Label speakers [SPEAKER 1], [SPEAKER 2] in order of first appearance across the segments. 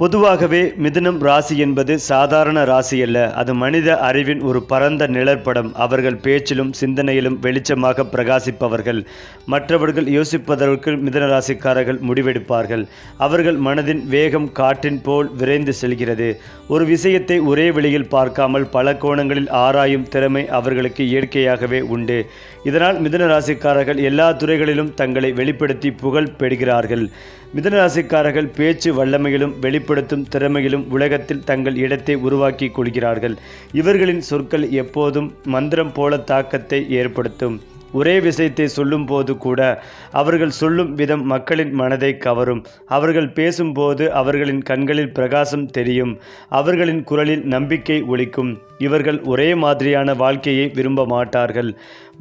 [SPEAKER 1] பொதுவாகவே மிதுனம் ராசி என்பது சாதாரண ராசி அல்ல. அது மனித அறிவின் ஒரு பரந்த நிழற்படம். அவர்கள் பேச்சிலும் சிந்தனையிலும் வெளிச்சமாக பிரகாசிப்பவர்கள். மற்றவர்கள் யோசிப்பதற்கு மிதுன ராசிக்காரர்கள் முடிவெடுப்பார்கள். அவர்கள் மனதின் வேகம் காற்றின் போல் விரைந்து செல்கிறது. ஒரு விஷயத்தை ஒரே வழியில் பார்க்காமல் பல கோணங்களில் ஆராயும் திறமை அவர்களுக்கு இயற்கையாகவே உண்டு. இதனால் மிதுன ராசிக்காரர்கள் எல்லா துறைகளிலும் தங்களை வெளிப்படுத்தி புகழ் பெறுகிறார்கள். மிதனராசிக்காரர்கள் பேச்சு வல்லமையிலும் வெளிப்படுத்தும் திறமையிலும் உலகத்தில் தங்கள் இடத்தை உருவாக்கி கொள்கிறார்கள். இவர்களின் சொற்கள் எப்போதும் மந்திரம் போல தாக்கத்தை ஏற்படுத்தும். ஒரே விஷயத்தை சொல்லும்போது கூட அவர்கள் சொல்லும் விதம் மக்களின் மனதை கவரும். அவர்கள் பேசும்போது அவர்களின் கண்களில் பிரகாசம் தெரியும். அவர்களின் குரலில் நம்பிக்கை ஒழிக்கும் இவர்கள் ஒரே மாதிரியான வாழ்க்கையை விரும்ப மாட்டார்கள்.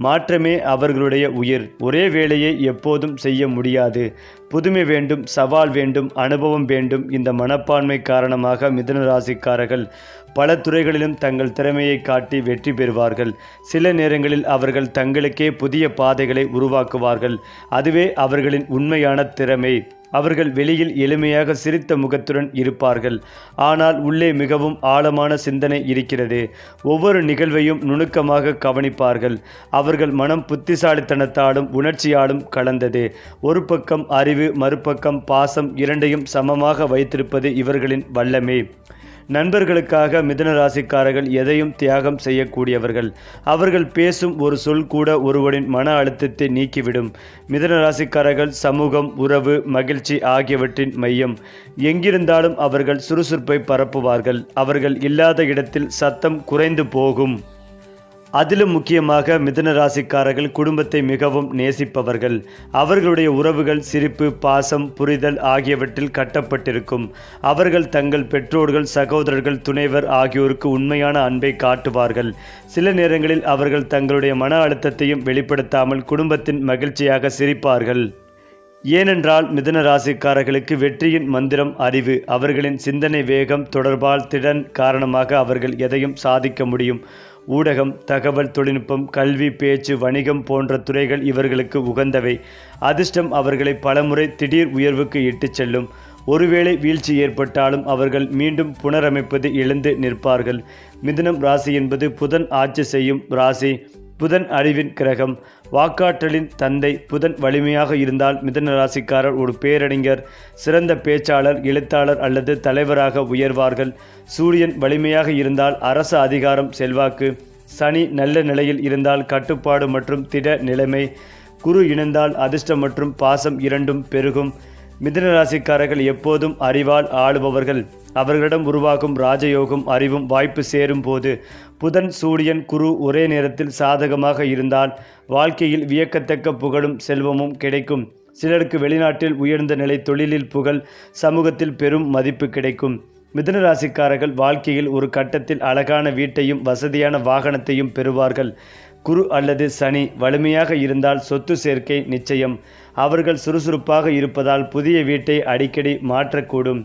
[SPEAKER 1] மாற்றமே அவர்களுடைய உயிர். ஒரே வேலையை எப்போதும் செய்ய முடியாது. புதுமை வேண்டும் சவால் வேண்டும் அனுபவம் வேண்டும் இந்த மனப்பான்மை காரணமாக மிதுன ராசிக்காரர்கள் பல துறைகளிலும் தங்கள் திறமையை காட்டி வெற்றி பெறுவார்கள். சில நேரங்களில் அவர்கள் தங்களுக்கே புதிய பாதைகளை உருவாக்குவார்கள். அதுவே அவர்களின் உண்மையான திறமை. அவர்கள் வெளியில் எளிமையாக சிரித்த முகத்துடன் இருப்பார்கள். ஆனால் உள்ளே மிகவும் ஆழமான சிந்தனை இருக்கிறது. ஒவ்வொரு நிகழ்வையும் நுணுக்கமாக கவனிப்பார்கள். அவர்கள் மனம் புத்திசாலித்தனத்தாலும் உணர்ச்சியாலும் கலந்தது. ஒரு பக்கம் அறிவு மறுபக்கம் பாசம் இரண்டையும் சமமாக வைத்திருப்பது இவர்களின் வல்லமே. நண்பர்களுக்காக மிதுன ராசிக்காரர்கள் எதையும் தியாகம் செய்யக்கூடியவர்கள். அவர்கள் பேசும் ஒரு சொல் கூட ஒருவரின் மன அழுத்தத்தை நீக்கிவிடும். மிதுன ராசிக்காரர்கள் சமூகம் உறவு மகிழ்ச்சி ஆகியவற்றின் மையம். எங்கிருந்தாலும் அவர்கள் சுறுசுறுப்பை பரப்புவார்கள். அவர்கள் இல்லாத இடத்தில் சத்தம் குறைந்து போகும். அதிலும் முக்கியமாக மிதுன ராசிக்காரர்கள் குடும்பத்தை மிகவும் நேசிப்பவர்கள். அவர்களுடைய உறவுகள் சிரிப்பு பாசம் புரிதல் ஆகியவற்றில் கட்டப்பட்டிருக்கும். அவர்கள் தங்கள் பெற்றோர்கள் சகோதரர்கள் துணைவர் ஆகியோருக்கு உண்மையான அன்பை காட்டுவார்கள். சில நேரங்களில் அவர்கள் தங்களுடைய மன அழுத்தத்தையும் வெளிப்படுத்தாமல் குடும்பத்தின் மகிழ்ச்சியாக சிரிப்பார்கள். ஏனென்றால் மிதுன ராசிக்காரர்களுக்கு வெற்றியின் மந்திரம் அறிவு. அவர்களின் சிந்தனை வேகம் தொடர்பால் திறன் காரணமாக அவர்கள் எதையும் சாதிக்க முடியும். ஊடகம் தகவல் தொழில்நுட்பம் கல்வி பேச்சு வணிகம் போன்ற துறைகள் இவர்களுக்கு உகந்தவை. அதிர்ஷ்டம் அவர்களை பலமுறை திடீர் உயர்வுக்கு இட்டுச் செல்லும். ஒருவேளை வீழ்ச்சி ஏற்பட்டாலும் அவர்கள் மீண்டும் புனரமைப்பது எழுந்து நிற்பார்கள். மிதுனம் ராசி என்பது புதன் ஆட்சி செய்யும் ராசி. புதன் அறிவின் கிரகம். வாக்காற்றலின் தந்தை புதன் வலிமையாக இருந்தால் மிதன ராசிக்காரர் ஒரு பேரறிஞர் சிறந்த பேச்சாளர் எழுத்தாளர் அல்லது தலைவராக உயர்வார்கள். சூரியன் வலிமையாக இருந்தால் அரசு அதிகாரம் செல்வாக்கு. சனி நல்ல நிலையில் இருந்தால் கட்டுப்பாடு மற்றும் திட நிலைமை. குரு இணைந்தால் அதிர்ஷ்டம் மற்றும் பாசம் இரண்டும் பெருகும். மிதுன ராசிக்காரர்கள் எப்போதும் அறிவால் ஆளுபவர்கள். அவர்களிடம் உருவாகும் ராஜயோகம் அறிவும் வாய்ப்பு சேரும் போது புதன் சூரியன் குரு ஒரே நேரத்தில் சாதகமாக இருந்தால் வாழ்க்கையில் வியக்கத்தக்க புகழும் செல்வமும் கிடைக்கும். சிலருக்கு வெளிநாட்டில் உயர்ந்த நிலை தொழிலில் புகழ் சமூகத்தில் பெரும் மதிப்பு கிடைக்கும். மிதுன ராசிக்காரர்கள் வாழ்க்கையில் ஒரு கட்டத்தில் அழகான வீட்டையும் வசதியான வாகனத்தையும் பெறுவார்கள். குரு அல்லது சனி வலிமையாக இருந்தால் சொத்து சேர்க்கை நிச்சயம். அவர்கள் சுறுசுறுப்பாக இருப்பதால் புதிய வீட்டை அடிக்கடி மாற்றக்கூடும்.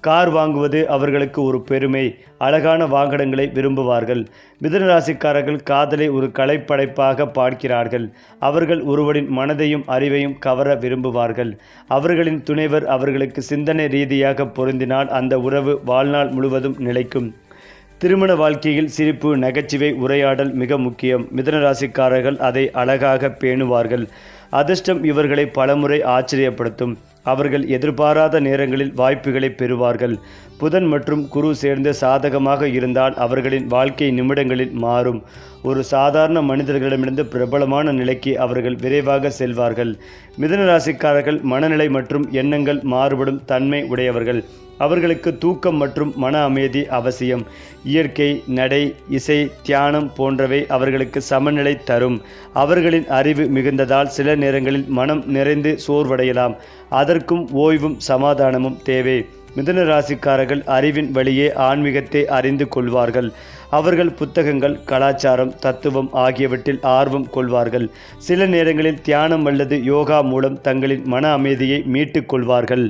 [SPEAKER 1] கார் வாங்குவது அவர்களுக்கு ஒரு பெருமை. அழகான வாகனங்களை விரும்புவார்கள். மிதனராசிக்காரர்கள் காதலை ஒரு கலைப்படைப்பாக பார்க்கிறார்கள். அவர்கள் ஒருவரின் மனதையும் அறிவையும் கவர விரும்புவார்கள். அவர்களின் துணைவர் அவர்களுக்கு சிந்தனை ரீதியாக பொருந்தினால் அந்த உறவு வாழ்நாள் முழுவதும் நிலைக்கும். திருமண வாழ்க்கையில் சிரிப்பு நகைச்சுவை உரையாடல் மிக முக்கியம். மிதனராசிக்காரர்கள் அதை அழகாக பேணுவார்கள். அதிர்ஷ்டம் இவர்களை பலமுறை ஆச்சரியப்படுத்தும். அவர்கள் எதிர்பாராத நேரங்களில் வாய்ப்புகளை பெறுவார்கள். புதன் மற்றும் குரு சேர்ந்து சாதகமாக இருந்தால் அவர்களின் வாழ்க்கை நிமிடங்களில் மாறும். ஒரு சாதாரண மனிதர்களிடமிருந்து பிரபலமான நிலைக்கு அவர்கள் விரைவாக செல்வார்கள். மிதனராசிக்காரர்கள் மனநிலை மற்றும் எண்ணங்கள் மாறுபடும் தன்மை உடையவர்கள். அவர்களுக்கு தூக்கம் மற்றும் மன அமைதி அவசியம். இயற்கை நடை இசை தியானம் போன்றவை அவர்களுக்கு சமநிலை தரும். அவர்களின் அறிவு மிகுந்ததால் சில நேரங்களில் மனம் நிறைந்து சோர்வடையலாம். அதற்கும் ஓய்வும் சமாதானமும் தேவை. மிதன ராசிக்காரர்கள் அறிவின் வழியே ஆன்மீகத்தை அறிந்து கொள்வார்கள். அவர்கள் புத்தகங்கள் கலாச்சாரம் தத்துவம் ஆகியவற்றில் ஆர்வம் கொள்வார்கள். சில நேரங்களில் தியானம் அல்லது யோகா மூலம் தங்களின் மன அமைதியை மீட்டுக் கொள்வார்கள்.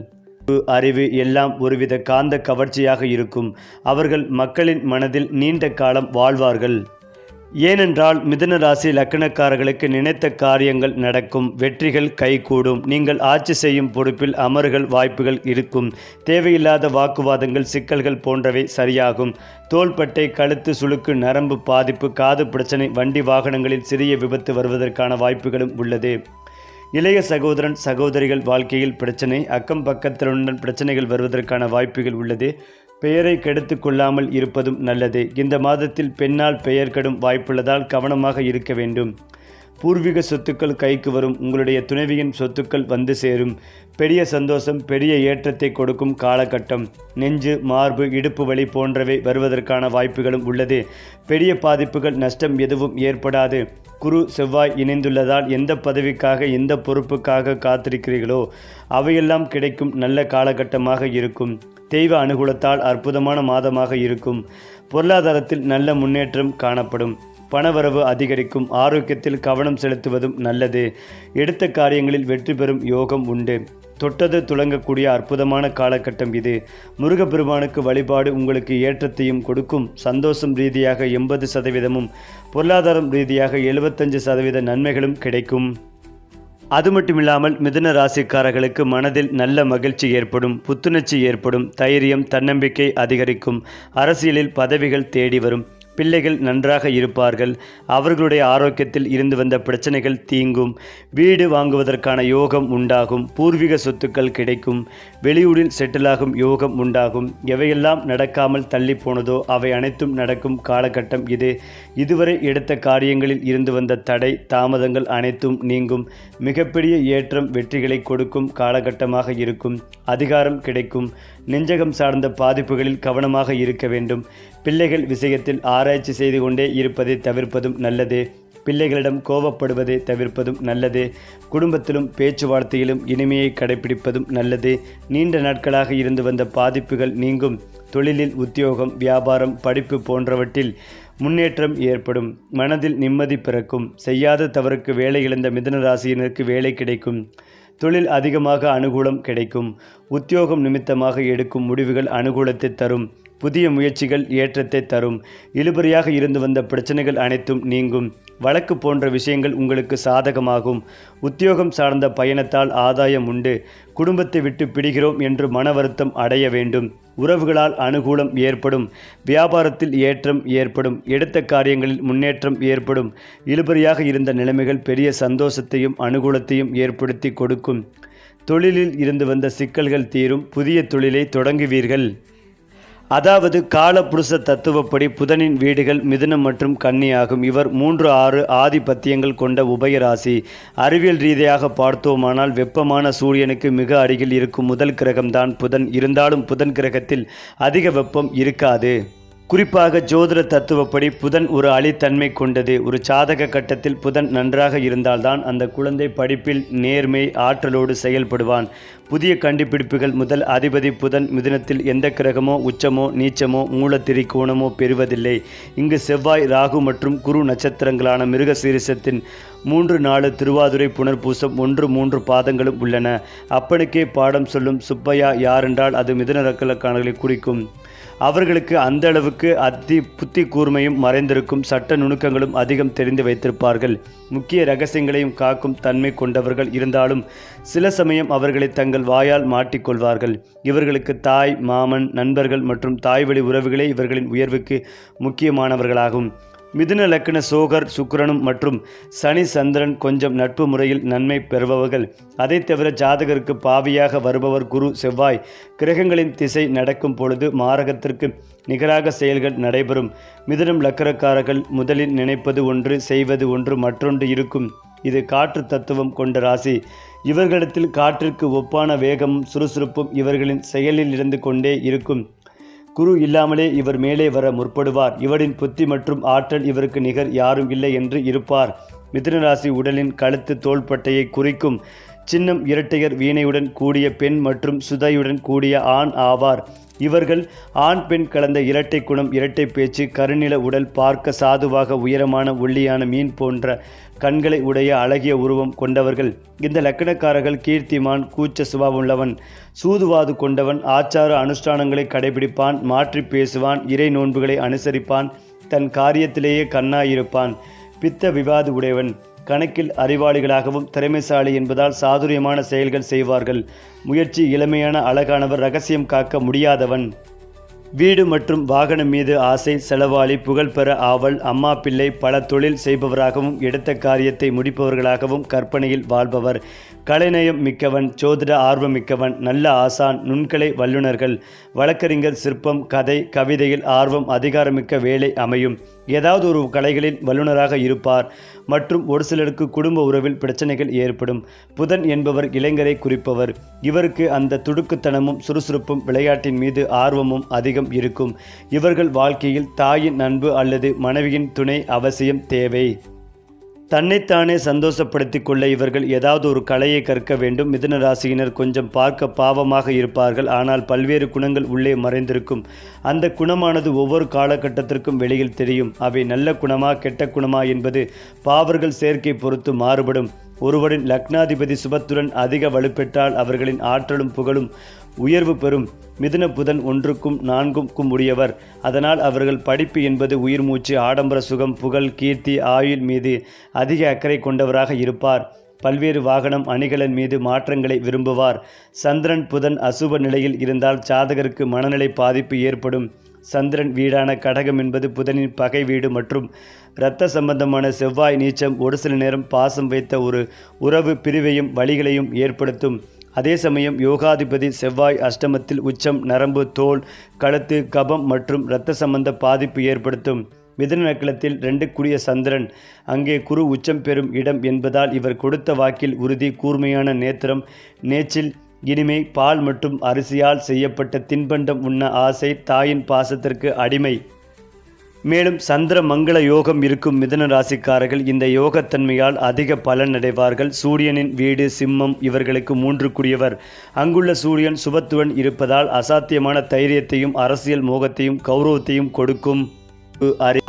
[SPEAKER 1] அறிவு எல்லாம் ஒருவித காந்த கவர்ச்சியாக இருக்கும். அவர்கள் மக்களின் மனதில் நீண்ட காலம் வாழ்வார்கள். ஏனென்றால் மிதுன ராசி லக்கணக்காரர்களுக்கு நினைத்த காரியங்கள் நடக்கும் வெற்றிகள் கைகூடும் நீங்கள் ஆட்சி செய்யும் பொறுப்பில் அமர்கள் வாய்ப்புகள் இருக்கும் தேவையில்லாத வாக்குவாதங்கள் சிக்கல்கள் போன்றவை சரியாகும். தோள்பட்டை கழுத்து சுளுக்கு நரம்பு பாதிப்பு காது பிரச்சனை வண்டி வாகனங்களில் சிறிய விபத்து வருவதற்கான வாய்ப்புகளும் உள்ளது. இளைய சகோதரன் சகோதரிகள் வாழ்க்கையில் பிரச்சனை அக்கம் பக்கத்திலுடன் பிரச்சனைகள் வருவதற்கான வாய்ப்புகள் உள்ளது. பெயரை கெடுத்து கொள்ளாமல் இருப்பதும் நல்லது. இந்த மாதத்தில் பெண்ணால் பெயர் கெடும் வாய்ப்புள்ளதால் கவனமாக இருக்க வேண்டும். பூர்வீக சொத்துக்கள் கைக்கு வரும். உங்களுடைய துணைவியின் சொத்துக்கள் வந்து சேரும். பெரிய சந்தோஷம் பெரிய ஏற்றத்தை கொடுக்கும் காலகட்டம். நெஞ்சு மார்பு இடுப்பு வலி போன்றவை வருவதற்கான வாய்ப்புகளும் உள்ளது. பெரிய பாதிப்புகள் நஷ்டம் எதுவும் ஏற்படாது. குரு செவ்வாய் இணைந்துள்ளதால் எந்த பதவிக்காக எந்த பொறுப்புக்காக காத்திருக்கிறீர்களோ அவையெல்லாம் கிடைக்கும் நல்ல காலகட்டமாக இருக்கும். தெய்வ அனுகூலத்தால் அற்புதமான மாதமாக இருக்கும். பொருளாதாரத்தில் நல்ல முன்னேற்றம் காணப்படும். பணவரவு அதிகரிக்கும் ஆரோக்கியத்தில் கவனம் செலுத்துவதும் நல்லது. எடுத்த காரியங்களில் வெற்றி பெறும் யோகம் உண்டு. தொட்டது துளங்கக்கூடிய அற்புதமான காலகட்டம் இது. முருகப்பெருமானுக்கு வழிபாடு உங்களுக்கு ஏற்றத்தையும் கொடுக்கும். சந்தோஷம் ரீதியாக எண்பது சதவீதமும் பொருளாதாரம் ரீதியாக எழுபத்தஞ்சு சதவீத நன்மைகளும் கிடைக்கும். அது மட்டுமில்லாமல் மிதுன ராசிக்காரர்களுக்கு மனதில் நல்ல மகிழ்ச்சி ஏற்படும் புத்துணர்ச்சி ஏற்படும் தைரியம் தன்னம்பிக்கை அதிகரிக்கும். அரசியலில் பதவிகள் தேடி வரும். பிள்ளைகள் நன்றாக இருப்பார்கள். அவர்களுடைய ஆரோக்கியத்தில் இருந்து வந்த பிரச்சனைகள் தீங்கும். வீடு வாங்குவதற்கான யோகம் உண்டாகும். பூர்வீக சொத்துக்கள் கிடைக்கும். வெளியூரில் செட்டிலாகும் யோகம் உண்டாகும். எவையெல்லாம் நடக்காமல் தள்ளி போனதோ அவை அனைத்தும் நடக்கும் காலகட்டம் இது. இதுவரை எடுத்த காரியங்களில் இருந்து வந்த தடை தாமதங்கள் அனைத்தும் நீங்கும். மிகப்பெரிய ஏற்றம் வெற்றிகளை கொடுக்கும் காலகட்டமாக இருக்கும். அதிகாரம் கிடைக்கும். நெஞ்சகம் சார்ந்த பாதிப்புகளில் கவனமாக இருக்க வேண்டும். பிள்ளைகள் விஷயத்தில் ஆராய்ச்சி செய்து கொண்டே இருப்பதை தவிர்ப்பதும் நல்லது. பிள்ளைகளிடம் கோபப்படுவதை தவிர்ப்பதும் நல்லது. குடும்பத்திலும் பேச்சுவார்த்தையிலும் இனிமையை கடைபிடிப்பதும் நல்லது. நீண்ட நாட்களாக இருந்து வந்த பாதிப்புகள் நீங்கும். தொழிலில் உத்தியோகம் வியாபாரம் படிப்பு போன்றவற்றில் முன்னேற்றம் ஏற்படும். மனதில் நிம்மதி பிறக்கும். செய்யாத தவறுக்கு வேலை இழந்த மிதன ராசியினருக்கு வேலை கிடைக்கும். தொழில் அதிகமாக அனுகூலம் கிடைக்கும். உத்தியோகம் நிமித்தமாக எடுக்கும் முடிவுகள் அனுகூலத்தை தரும். புதிய முயற்சிகள் ஏற்றத்தை தரும். இழுபறியாக இருந்து வந்த பிரச்சனைகள் அனைத்தும் நீங்கும். வழக்கு போன்ற விஷயங்கள் உங்களுக்கு சாதகமாகும். உத்தியோகம் சார்ந்த பயணத்தால் ஆதாயம் உண்டு. குடும்பத்தை விட்டு பிடிகிறோம் என்று மன வருத்தம் அடைய வேண்டும். உறவுகளால் அனுகூலம் ஏற்படும். வியாபாரத்தில் ஏற்றம் ஏற்படும். எடுத்த காரியங்களில் முன்னேற்றம் ஏற்படும். இழுபறியாக இருந்த நிலைமைகள் பெரிய சந்தோஷத்தையும் அனுகூலத்தையும் ஏற்படுத்தி கொடுக்கும். தொழிலில் இருந்து வந்த சிக்கல்கள் தீரும். புதிய தொழிலை தொடங்குவீர்கள். அதாவது காலப்புருஷ தத்துவப்படி புதனின் வீடுகள் மிதுனம் மற்றும் கன்னி ஆகும் இவர் மூன்று ஆறு ஆதிபத்தியங்கள் கொண்ட உபயராசி. அறிவியல் ரீதியாக பார்த்தோமானால் வெப்பமான சூரியனுக்கு மிக அருகில் இருக்கும் முதல் கிரகம்தான் புதன். இருந்தாலும் புதன் கிரகத்தில் அதிக வெப்பம் இருக்காது. குறிப்பாக ஜோதிட தத்துவப்படி புதன் ஒரு அழித்தன்மை கொண்டது. ஒரு சாதக கட்டத்தில் புதன் நன்றாக இருந்தால்தான் அந்த குழந்தை படிப்பில் நேர்மை ஆற்றலோடு செயல்படுவான். புதிய கண்டுபிடிப்புகள் முதல் அதிபதி புதன் மிதுனத்தில் எந்த கிரகமோ உச்சமோ நீச்சமோ மூலத்திரிகோணமோ பெறுவதில்லை. இங்கு செவ்வாய் ராகு மற்றும் குரு நட்சத்திரங்களான மிருக சீரிசத்தின் மூன்று நாலு திருவாதுரை புனர்பூசம் ஒன்று மூன்று பாதங்களும் உள்ளன. அப்பனுக்கே பாடம் சொல்லும் சுப்பையா யாரென்றால் அது மிதுன ரக்கலக்கானர்களை குறிக்கும். அவர்களுக்கு அந்த அளவுக்கு அத்தி புத்தி கூர்மையும் மறைந்திருக்கும் சட்ட நுணுக்கங்களும் அதிகம் தெரிந்து வைத்திருப்பார்கள். முக்கிய ரகசியங்களையும் காக்கும் தன்மை கொண்டவர்கள் இருந்தாலும் சில சமயம் அவர்களை தங்கள் வாயால் மாட்டிக்கொள்வார்கள். இவர்களுக்கு தாய் மாமன் நண்பர்கள் மற்றும் தாய்வழி உறவுகளே இவர்களின் உயர்வுக்கு முக்கியமானவர்களாகும். மிதுன லக்ன சோகர் சுக்கிரனும் மற்றும் சனி சந்திரன் கொஞ்சம் நட்பு முறையில் நன்மை பெறுபவர்கள். அதைத் தவிர ஜாதகருக்கு பாவியாக வருபவர் குரு செவ்வாய். கிரகங்களின் திசை நடக்கும் பொழுது மாரகத்திற்கு நிகராக செயல்கள் நடைபெறும். மிதுனம் லக்கரக்காரர்கள் முதலில் நினைப்பது ஒன்று செய்வது ஒன்று மற்றொன்று இருக்கும். இது காற்று தத்துவம் கொண்ட ராசி. இவர்களிடத்தில் காற்றிற்கு ஒப்பான வேகமும் சுறுசுறுப்பும் இவர்களின் செயலில் இருந்து கொண்டே இருக்கும். குரு இல்லாமலே இவர் மேலே வர முற்படுவார். இவரின் புத்தி மற்றும் ஆற்றல் இவருக்கு நிகர் யாரும் இல்லை என்று இருப்பார். மிதுனராசி உடலின் கழுத்து தோள்பட்டையை குறிக்கும் சின்னம் இரட்டையர் வீணையுடன் கூடிய பெண் மற்றும் சுதையுடன் கூடிய ஆண் ஆவார். இவர்கள் ஆண் பெண் கலந்த இரட்டை குணம் இரட்டை பேச்சு கருநில உடல் பார்க்க சாதுவாக உயரமான ஒல்லியான மீன் போன்ற கண்களை உடைய அழகிய உருவம் கொண்டவர்கள். இந்த லக்கணக்காரர்கள் கீர்த்திமான் கூச்ச சுபாவம் உள்ளவன் சூதுவாது கொண்டவன் ஆச்சார அனுஷ்டானங்களை கடைபிடிப்பான் மாற்றி பேசுவான் இறை நோன்புகளை அனுசரிப்பான் தன் காரியத்திலேயே கண்ணாயிருப்பான் பித்த விவாது உடையவன். கணக்கில் அறிவாளிகளாகவும் திறமைசாலி என்பதால் சாதுரியமான செயல்கள் செய்வார்கள். முயற்சி இளமையான அழகானவர் ரகசியம் காக்க முடியாதவன். வீடு மற்றும் வாகனம் மீது ஆசை செலவாளி புகழ்பெற ஆவல் அம்மா பிள்ளை பல தொழில் செய்பவராகவும் எடுத்த காரியத்தை முடிப்பவர்களாகவும் கற்பனையில் வாழ்பவர். கலைநயம் மிக்கவன் சோதிட ஆர்வம் மிக்கவன் நல்ல ஆசான் நுண்கலை வல்லுநர்கள். வழக்கறிஞர் சிற்பம் கதை கவிதையில் ஆர்வம் அதிகாரமிக்க வேலை அமையும். ஏதாவது ஒரு கலைகளில் வல்லுநராக இருப்பார் மற்றும் ஒரு சிலருக்கு குடும்ப உறவில் பிரச்சனைகள் ஏற்படும். புதன் என்பவர் இளைஞரை குறிப்பவர். இவருக்கு அந்த துடுக்குத்தனமும் சுறுசுறுப்பும் விளையாட்டின் மீது ஆர்வமும் அதிகம் இருக்கும். இவர்கள் வாழ்க்கையில் தாயின் அன்பு அல்லது மனைவியின் துணை அவசியம் தேவை. தன்னைத்தானே சந்தோஷப்படுத்திக் கொள்ள இவர்கள் ஏதாவது ஒரு கலையை கற்க வேண்டும். மிதுன ராசியினர் கொஞ்சம் பார்க்க பாவமாக இருப்பார்கள். ஆனால் பல்வேறு குணங்கள் உள்ளே மறைந்திருக்கும். அந்த குணமானது ஒவ்வொரு காலகட்டத்திற்கும் வெளியில் தெரியும். அவை நல்ல குணமா கெட்ட குணமா என்பது பாவர்கள் சேர்க்கை பொறுத்து மாறுபடும். ஒருவரின் லக்னாதிபதி சுபத்துடன் அதிக வலுப்பெற்றால் அவர்களின் ஆற்றலும் புகழும். உயர்வு பெறும். மிதுன புதன் ஒன்றுக்கும் நான்குக்கும் உடையவர். அதனால் அவர்கள் படிப்பு என்பது உயிர் மூச்சு ஆடம்பர சுகம் புகழ் கீர்த்தி ஆயுள் மீது அதிக அக்கறை கொண்டவராக இருப்பார். பல்வேறு வாகனம் அணிகலன் மீது மாற்றங்களை விரும்புவார். சந்திரன் புதன் அசுப நிலையில் இருந்தால் ஜாதகருக்கு மனநிலை பாதிப்பு ஏற்படும். சந்திரன் வீடான கடகம் என்பது புதனின் பகை வீடு மற்றும் இரத்த சம்பந்தமான செவ்வாய் நீச்சம் ஒரு சில நேரம் பாசம் வைத்த ஒரு உறவு பிரிவையும் வழிகளையும் ஏற்படுத்தும். அதே சமயம் யோகாதிபதி செவ்வாய் அஷ்டமத்தில் உச்சம் நரம்பு தோல் கழுத்து கபம் மற்றும் இரத்த சம்பந்த பாதிப்பு ஏற்படுத்தும். மிதன நக்கலத்தில் ரெண்டு சந்திரன். அங்கே குரு உச்சம் பெறும் இடம் என்பதால் இவர் கொடுத்த வாக்கில் உறுதி கூர்மையான நேத்திரம் நேச்சில் இனிமை பால் மற்றும் அரிசியால் செய்யப்பட்ட தின்பண்டம் உண்ண ஆசை தாயின் பாசத்திற்கு அடிமை. மேலும் சந்திர மங்கள யோகம் இருக்கும் மிதுன ராசிக்காரர்கள் இந்த யோகத்தன்மையால் அதிக பலன் அடைவார்கள். சூரியனின் வீடு சிம்மம் இவர்களுக்கு மூன்று குடியவர் அங்குள்ள சூரியன் சுபத்துவன் இருப்பதால் அசாத்தியமான தைரியத்தையும் அரசியல் மோகத்தையும் கௌரவத்தையும் கொடுக்கும்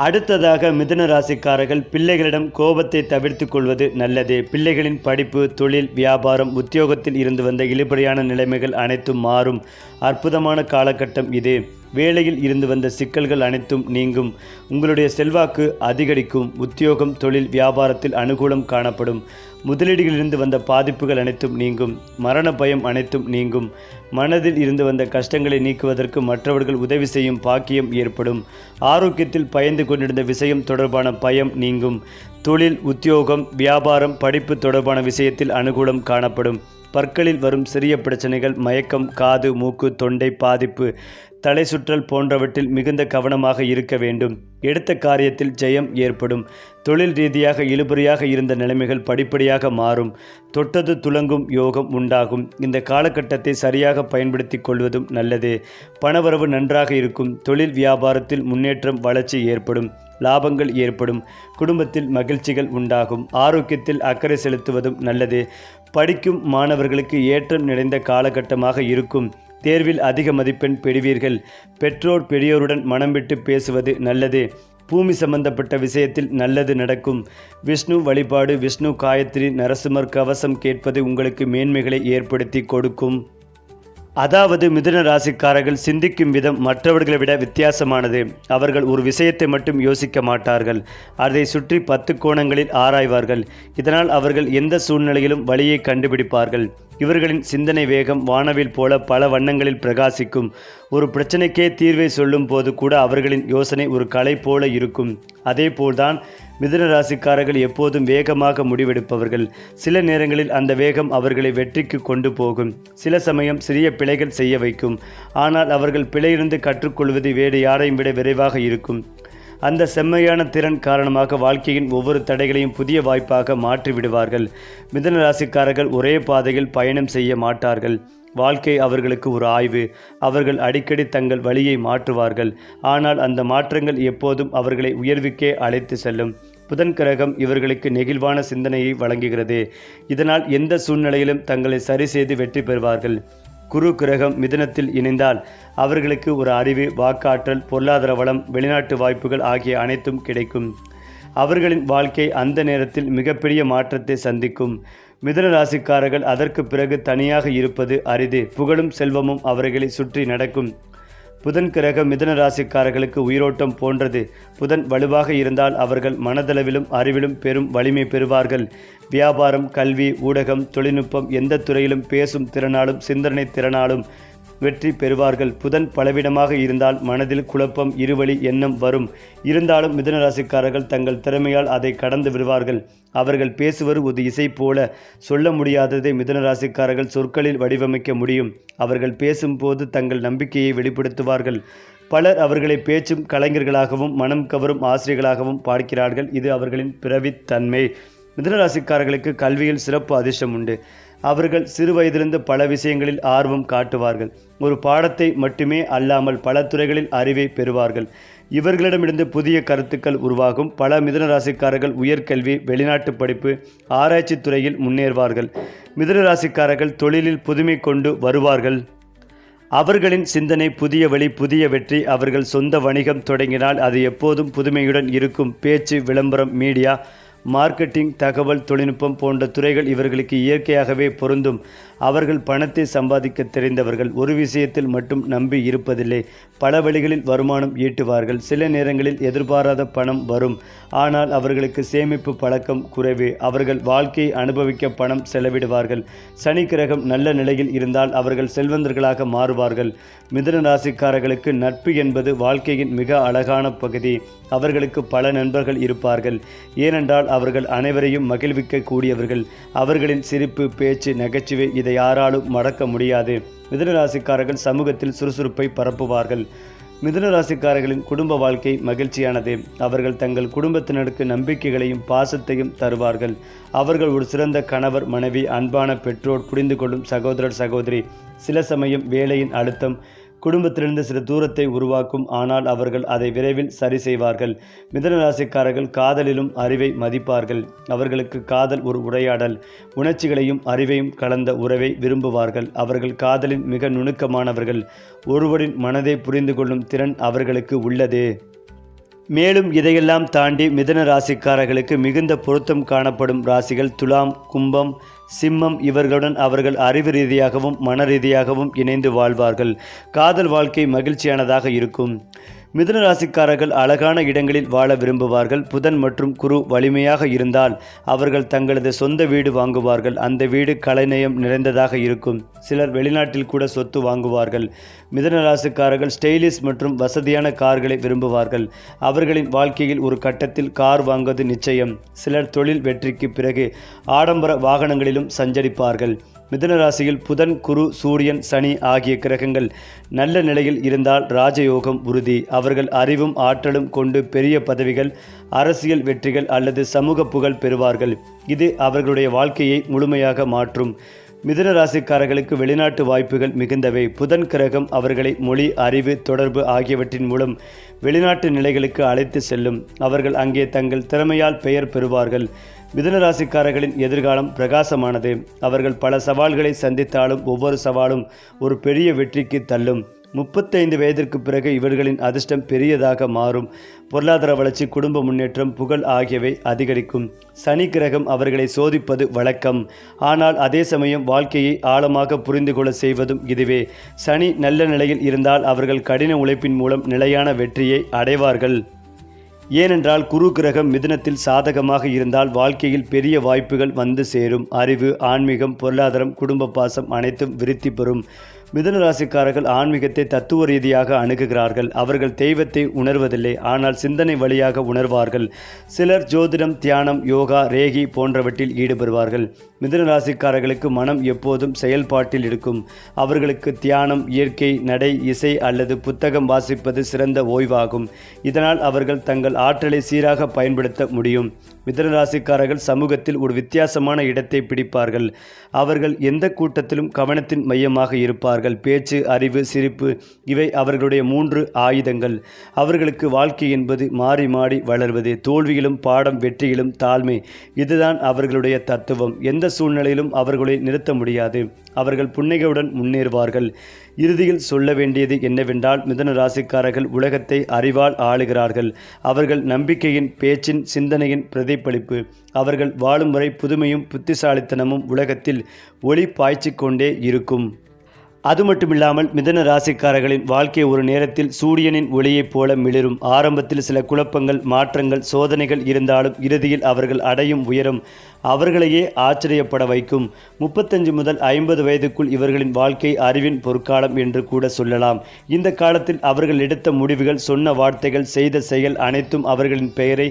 [SPEAKER 1] அடுத்ததாக மிதுன ராசிக்காரர்கள் பிள்ளைகளிடம் கோபத்தை தவிர்த்து கொள்வது நல்லது. பிள்ளைகளின் படிப்பு தொழில் வியாபாரம் உத்தியோகத்தில் இருந்து வந்த இழுபடியான நிலைமைகள் அனைத்தும் மாறும். அற்புதமான காலகட்டம் இது. வேலையில் இருந்து வந்த சிக்கல்கள் அனைத்தும் நீங்கும். உங்களுடைய செல்வாக்கு அதிகரிக்கும். உத்தியோகம் தொழில் வியாபாரத்தில் அனுகூலம் காணப்படும். முதலீடுகளிலிருந்து வந்த பாதிப்புகள் அனைத்தும் நீங்கும். மரண பயம் அனைத்தும் நீங்கும். மனதில் இருந்து வந்த கஷ்டங்களை நீக்குவதற்கு மற்றவர்கள் உதவி செய்யும் பாக்கியம் ஏற்படும். ஆரோக்கியத்தில் பயந்து கொண்டிருந்த விஷயம் தொடர்பான பயம் நீங்கும். தொழில் உத்தியோகம் வியாபாரம் படிப்பு தொடர்பான விஷயத்தில் அனுகூலம் காணப்படும். பற்களில் வரும் சிறிய பிரச்சனைகள் மயக்கம் காது மூக்கு தொண்டை பாதிப்பு தலை சுற்றல் போன்றவற்றில் மிகுந்த கவனமாக இருக்க வேண்டும். எடுத்த காரியத்தில் ஜெயம் ஏற்படும். தொழில் ரீதியாக இழுபறியாக இருந்த நிலைமைகள் படிப்படியாக மாறும். தொட்டது துலங்கும் யோகம் உண்டாகும். இந்த காலகட்டத்தை சரியாக பயன்படுத்திக் கொள்வதும் நல்லது. பணவரவு நன்றாக இருக்கும். தொழில் வியாபாரத்தில் முன்னேற்றம் வளர்ச்சி ஏற்படும். லாபங்கள் ஏற்படும். குடும்பத்தில் மகிழ்ச்சிகள் உண்டாகும். ஆரோக்கியத்தில் அக்கறை செலுத்துவதும் நல்லது. படிக்கும் மாணவர்களுக்கு ஏற்றம் நிறைந்த காலகட்டமாக இருக்கும். தேர்வில் அதிக மதிப்பெண் பெறுவீர்கள். பெற்றோர் பெரியோருடன் மனம் விட்டு பேசுவது நல்லது. பூமி சம்பந்தப்பட்ட விஷயத்தில் நல்லது நடக்கும். விஷ்ணு வழிபாடு விஷ்ணு காயத்ரி நரசிம்மர் கவசம் கேட்பது உங்களுக்கு மேன்மைகளை ஏற்படுத்தி கொடுக்கும். அதாவது மிதுன ராசிக்காரர்கள் சிந்திக்கும் விதம் மற்றவர்களை விட வித்தியாசமானது. அவர்கள் ஒரு விஷயத்தை மட்டும் யோசிக்க மாட்டார்கள். அதை சுற்றி பத்து கோணங்களில் ஆராய்வார்கள். இதனால் அவர்கள் எந்த சூழ்நிலையிலும் வழியை கண்டுபிடிப்பார்கள். இவர்களின் சிந்தனை வேகம் வானவில் போல பல வண்ணங்களில் பிரகாசிக்கும். ஒரு பிரச்சனைக்கே தீர்வை சொல்லும் போது கூட அவர்களின் யோசனை ஒரு கலை போல இருக்கும். அதே போல்தான் மிதுன ராசிக்காரர்கள் எப்போதும் வேகமாக முடிவெடுப்பவர்கள். சில நேரங்களில் அந்த வேகம் அவர்களை வெற்றிக்கு கொண்டு போகும். சில சமயம் சிறிய பிழைகள் செய்ய வைக்கும். ஆனால் அவர்கள் பிழையிலிருந்து கற்றுக்கொள்வது வேறு யாரையும் விட விரைவாக இருக்கும். அந்த செம்மையான திறன் காரணமாக வாழ்க்கையின் ஒவ்வொரு தடைகளையும் புதிய வாய்ப்பாக மாற்றி விடுவார்கள் ராசிக்காரர்கள் ஒரே பாதையில் பயணம் செய்ய மாட்டார்கள். வாழ்க்கை அவர்களுக்கு ஒரு ஆய்வு. அவர்கள் அடிக்கடி தங்கள் வழியை மாற்றுவார்கள். ஆனால் அந்த மாற்றங்கள் எப்போதும் அவர்களை உயர்வுக்கே அழைத்து செல்லும். புதன் கிரகம் இவர்களுக்கு நெகிழ்வான சிந்தனையை வழங்குகிறது. இதனால் எந்த சூழ்நிலையிலும் தங்களை சரி செய்து வெற்றி பெறுவார்கள். குரு கிரகம் மிதனத்தில் இணைந்தால் அவர்களுக்கு ஒரு அறிவு வாக்காற்றல் பொருளாதார வளம் வெளிநாட்டு வாய்ப்புகள் ஆகிய அனைத்தும் கிடைக்கும். அவர்களின் வாழ்க்கை அந்த நேரத்தில் மிகப்பெரிய மாற்றத்தை சந்திக்கும். மிதுன ராசிக்காரர்கள் அதற்கு பிறகு தனியாக இருப்பது அரிது. புகழும் செல்வமும் அவர்களை சுற்றி நடக்கும். புதன் கிரக மிதுன ராசிக்காரர்களுக்கு உயிரோட்டம் போன்றது. புதன் வலுவாக இருந்தால் அவர்கள் மனதளவிலும் அறிவிலும் பெரும் வலிமை பெறுவார்கள். வியாபாரம் கல்வி ஊடகம் தொழில்நுட்பம் எந்த துறையிலும் பேசும் திறனாலும் சிந்தனை திறனாலும் வெற்றி பெறுவார்கள். புதன் பலவிடமாக இருந்தால் மனதில் குழப்பம் இருவழி எண்ணம் வரும். இருந்தாலும் மிதனராசிக்காரர்கள் தங்கள் திறமையால் அதை கடந்து விடுவார்கள். அவர்கள் பேசுவது ஒரு இசை போல. சொல்ல முடியாததை மிதனராசிக்காரர்கள் சொற்களில் வடிவமைக்க முடியும். அவர்கள் பேசும்போது தங்கள் நம்பிக்கையை வெளிப்படுத்துவார்கள். பலர் அவர்களை பேச்சும் கலைஞர்களாகவும் மனம் கவரும் ஆசிரியர்களாகவும் பார்க்கிறார்கள். இது அவர்களின் பிறவித்தன்மை. மிதனராசிக்காரர்களுக்கு கல்வியில் சிறப்பு அதிர்ஷ்டம் உண்டு. அவர்கள் சிறு வயதிலிருந்து பல விஷயங்களில் ஆர்வம் காட்டுவார்கள். ஒரு பாடத்தை மட்டுமே அல்லாமல் பல துறைகளில் அறிவை பெறுவார்கள். இவர்களிடமிருந்து புதிய கருத்துக்கள் உருவாகும். பல மிதுனராசிக்காரர்கள் உயர்கல்வி வெளிநாட்டு படிப்பு ஆராய்ச்சி துறையில் முன்னேறுவார்கள். மிதுனராசிக்காரர்கள் தொழிலில் புதுமை கொண்டு வருவார்கள். அவர்களின் சிந்தனை புதிய வழி புதிய வெற்றி அவர்கள் சொந்த வணிகம் தொடங்கினால் அது எப்போதும் புதுமையுடன் இருக்கும். பேச்சு விளம்பரம் மீடியா மார்க்கெட்டிங் தகவல் தொழில்நுட்பம் போன்ற துறைகள் இவர்களுக்கு இயற்கையாகவே பொருந்தும். அவர்கள் பணத்தை சம்பாதிக்க தெரிந்தவர்கள் ஒரு விஷயத்தில் மட்டும் நம்பி இருப்பதில்லை. பல வழிகளில் வருமானம் ஈட்டுவார்கள். சில நேரங்களில் எதிர்பாராத பணம் வரும். ஆனால் அவர்களுக்கு சேமிப்பு பழக்கம் குறைவு. அவர்கள் வாழ்க்கையை அனுபவிக்க பணம் செலவிடுவார்கள். சனி கிரகம் நல்ல நிலையில் இருந்தால் அவர்கள் செல்வந்தர்களாக மாறுவார்கள். மிதுன ராசிக்காரர்களுக்கு நட்பு என்பது வாழ்க்கையின் மிக அழகான பகுதி. அவர்களுக்கு பல நண்பர்கள் இருப்பார்கள். ஏனென்றால் அவர்கள் அனைவரையும் மகிழ்விக்க கூடியவர்கள் அவர்களின் சிரிப்பு பேச்சு நகைச்சுவை இதை யாராலும் மறக்க முடியாது. மிதுனராசிக்காரர்கள் சமூகத்தில் சுறுசுறுப்பை பரப்புவார்கள். மிதுன ராசிக்காரர்களின் குடும்ப வாழ்க்கை மகிழ்ச்சியானது. அவர்கள் தங்கள் குடும்பத்தினருக்கு நம்பிக்கைகளையும் பாசத்தையும் தருவார்கள். அவர்கள் ஒரு சிறந்த கணவர் மனைவி அன்பான பெற்றோர் புரிந்து கொள்ளும் சகோதரர் சகோதரி. சில சமயம் வேலையின் அழுத்தம் குடும்பத்திலிருந்து சில தூரத்தை உருவாக்கும் ஆனால் அவர்கள் அதை விரைவில் சரி செய்வார்கள். மிதன ராசிக்காரர்கள் காதலிலும் அறிவை மதிப்பார்கள். அவர்களுக்கு காதல் ஒரு உரையாடல். உணர்ச்சிகளையும் அறிவையும் கலந்த உறவை விரும்புவார்கள். அவர்கள் காதலின் மிக நுணுக்கமானவர்கள். ஒருவரின் மனதை புரிந்து கொள்ளும் திறன் அவர்களுக்கு உள்ளது. மேலும் இதையெல்லாம் தாண்டி மிதன ராசிக்காரர்களுக்கு மிகுந்த பொருத்தம் காணப்படும் ராசிகள் துலாம் கும்பம் சிம்மம் இவர்களுடன் அவர்கள் அறிவு ரீதியாகவும் மன ரீதியாகவும் இணைந்து வாழ்வார்கள். காதல் வாழ்க்கை மகிழ்ச்சியானதாக இருக்கும். மிதுன ராசிக்காரர்கள் அழகான இடங்களில் வாழ விரும்புவார்கள். புதன் மற்றும் குரு வலிமையாக இருந்தால் அவர்கள் தங்களது சொந்த வீடு வாங்குவார்கள். அந்த வீடு கலைநயம் நிறைந்ததாக இருக்கும். சிலர் வெளிநாட்டில் கூட சொத்து வாங்குவார்கள். மிதுன ராசிக்காரர்கள் ஸ்டைலிஷ் மற்றும் வசதியான கார்களை விரும்புவார்கள். அவர்களின் வாழ்க்கையில் ஒரு கட்டத்தில் கார் வாங்குவது நிச்சயம். சிலர் தொழில் வெற்றிக்கு பிறகு ஆடம்பர வாகனங்களிலும் சஞ்சரிப்பார்கள். மிதுன ராசியில் புதன் குரு சூரியன் சனி ஆகிய கிரகங்கள் நல்ல நிலையில் இருந்தால் ராஜயோகம் உறுதி. அவர்கள் அறிவும் ஆற்றலும் கொண்டு பெரிய பதவிகள் அரசியல் வெற்றிகள் அல்லது சமூக புகழ் பெறுவார்கள். இது அவர்களுடைய வாழ்க்கையை முழுமையாக மாற்றும். மிதுன ராசிக்காரர்களுக்கு வெளிநாட்டு வாய்ப்புகள் மிகுந்தவை. புதன் கிரகம் அவர்களை மொழி அறிவு தொடர்பு ஆகியவற்றின் மூலம் வெளிநாட்டு நிலைகளுக்கு அழைத்து செல்லும். அவர்கள் அங்கே தங்கள் திறமையால் பெயர் பெறுவார்கள். மிதனராசிக்காரர்களின் எதிர்காலம் பிரகாசமானது. அவர்கள் பல சவால்களை சந்தித்தாலும் ஒவ்வொரு சவாலும் ஒரு பெரிய வெற்றிக்கு தள்ளும். முப்பத்தைந்து வயதிற்கு பிறகு இவர்களின் அதிர்ஷ்டம் பெரியதாக மாறும். பொருளாதார வளர்ச்சி குடும்ப முன்னேற்றம் புகழ் ஆகியவை அதிகரிக்கும். சனி கிரகம் அவர்களை சோதிப்பது வழக்கம். ஆனால் அதே சமயம் வாழ்க்கையை ஆழமாக புரிந்து கொள்ள செய்வதும் இதுவே. சனி நல்ல நிலையில் இருந்தால் அவர்கள் கடின உழைப்பின் மூலம் நிலையான வெற்றியை அடைவார்கள். ஏனென்றால் குரு கிரகம் மிதனத்தில் சாதகமாக இருந்தால் வாழ்க்கையில் பெரிய வாய்ப்புகள் வந்து சேரும். அறிவு ஆன்மீகம் பொருளாதாரம் குடும்ப பாசம் அனைத்தும் விருத்தி பெறும். மிதன ராசிக்காரர்கள் ஆன்மீகத்தை தத்துவ ரீதியாக அணுகுகிறார்கள். அவர்கள் தெய்வத்தை உணர்வதில்லை. ஆனால் சிந்தனை வழியாக உணர்வார்கள். சிலர் ஜோதிடம் தியானம் யோகா ரேகி போன்றவற்றில் ஈடுபடுவார்கள். மிதுன ராசிக்காரர்களுக்கு மனம் எப்போதும் செயல்பாட்டில் இருக்கும். அவர்களுக்கு தியானம் இயற்கை நடை இசை அல்லது புத்தகம் வாசிப்பது சிறந்த ஓய்வாகும். இதனால் அவர்கள் தங்கள் ஆற்றலை சீராக பயன்படுத்த முடியும். மிதுன ராசிக்காரர்கள் சமூகத்தில் ஒரு வித்தியாசமான இடத்தை பிடிப்பார்கள். அவர்கள் எந்த கூட்டத்திலும் கவனத்தின் மையமாக இருப்பார்கள். பேச்சு அறிவு சிரிப்பு இவை அவர்களுடைய மூன்று ஆயுதங்கள். அவர்களுக்கு வாழ்க்கை என்பது மாறி மாறி வளர்வது. தோல்வியிலும் பாடம் வெற்றியிலும் தாழ்மை. இதுதான் அவர்களுடைய தத்துவம். எந்த சூழ்நிலையிலும் அவர்களை நிறுத்த முடியாது. அவர்கள் புன்னகையுடன் முன்னேறுவார்கள். இறுதியில் சொல்ல வேண்டியது என்னவென்றால் மிதன ராசிக்காரர்கள் உலகத்தை அறிவால் ஆளுகிறார்கள். அவர்கள் நம்பிக்கையின் பேச்சின் சிந்தனையின் பிரதிபலிப்பு. அவர்கள் வாழும் முறை புதுமையும் புத்திசாலித்தனமும் உலகத்தில் ஒளி பாய்ச்சிக்கொண்டே இருக்கும். அது மட்டுமில்லாமல் மிதன ராசிக்காரர்களின் வாழ்க்கை ஒரு நேரத்தில் சூரியனின் ஒளியைப் போல மிளிரும். ஆரம்பத்தில் சில குழப்பங்கள் மாற்றங்கள் சோதனைகள் இருந்தாலும் இறுதியில் அவர்கள் அடையும் உயரம் அவர்களையே ஆச்சரியப்பட வைக்கும். முப்பத்தஞ்சு முதல் ஐம்பது வயதுக்குள் இவர்களின் வாழ்க்கை அறிவின் பொற்காலம் என்று கூட சொல்லலாம். இந்த காலத்தில் அவர்கள் எடுத்த முடிவுகள் சொன்ன வார்த்தைகள் செய்த செயல் அனைத்தும் அவர்களின் பெயரை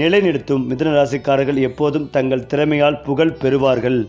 [SPEAKER 1] நிலைநிறுத்தும். மிதனராசிக்காரர்கள் எப்போதும் தங்கள் திறமையால் புகழ் பெறுவார்கள்.